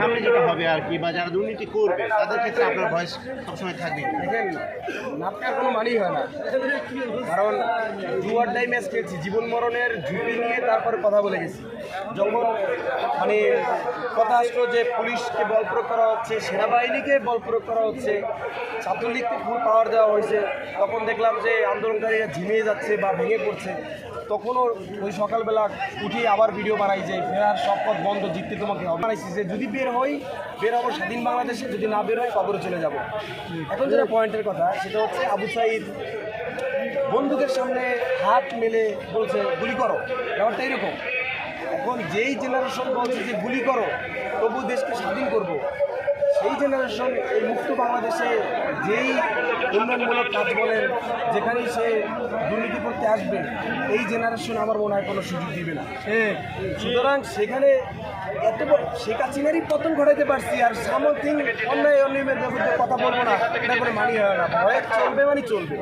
সামনে যেটা হবে আর কি, বা যারা দুর্নীতি করবে, তাদের ক্ষেত্রে আপনার ভয়েস সবসময় থাকবে। দেখেন, নাটকের কোনো মানেই হয় না। কারণ ডুয়ার ডাই ম্যাচ জীবন মরণের ঝুঁকি নিয়ে তারপরে কথা বলে গেছি। যখন মানে কথা আসলো যে পুলিশকে বল প্রয়োগ করা হচ্ছে, সেনাবাহিনীকে বল প্রয়োগ করা হচ্ছে, ছাত্রলীগকে ফুল পাওয়ার দেওয়া হয়েছে, তখন দেখলাম যে আন্দোলনকারীরা ঝিমিয়ে যাচ্ছে বা ভেঙে পড়ছে। তখনও ওই সকালবেলা উঠিয়ে আবার ভিডিও বানাই যে ফেরার সব পথ বন্ধ, জিততে তোমাকে বানাইছি যে যদি বের হই, বের হব স্বাধীন বাংলাদেশে, যদি না বের হয় কবরে চলে যাব। এখন যেটা পয়েন্টের কথা, সেটা হচ্ছে আবু সাইদ বন্দুকের সামনে হাত মেলে বলছে, গুলি করো। ব্যাপারটা এরকম। এখন যেই জেনারেশন বলছে যে গুলি করো তবু দেশকে স্বাধীন করব। সেই জেনারেশন এই মুক্ত বাংলাদেশে যেই উন্নয়নমূলক কাজ বলেন যেখানেই সে দুর্নীতি করতে আসবে এই জেনারেশন আমার মনে হয় কোনো সুযোগ দিবে না। সুতরাং সেখানে এত বড় শেখ হাসিনারই পতন ঘটাইতে পারছি আর সামথিং অন্যায় অনিয়মের বিরুদ্ধে কথা বলব না এটা কোনো মানি হয় না ভয়ে চলবে মানে চলবে।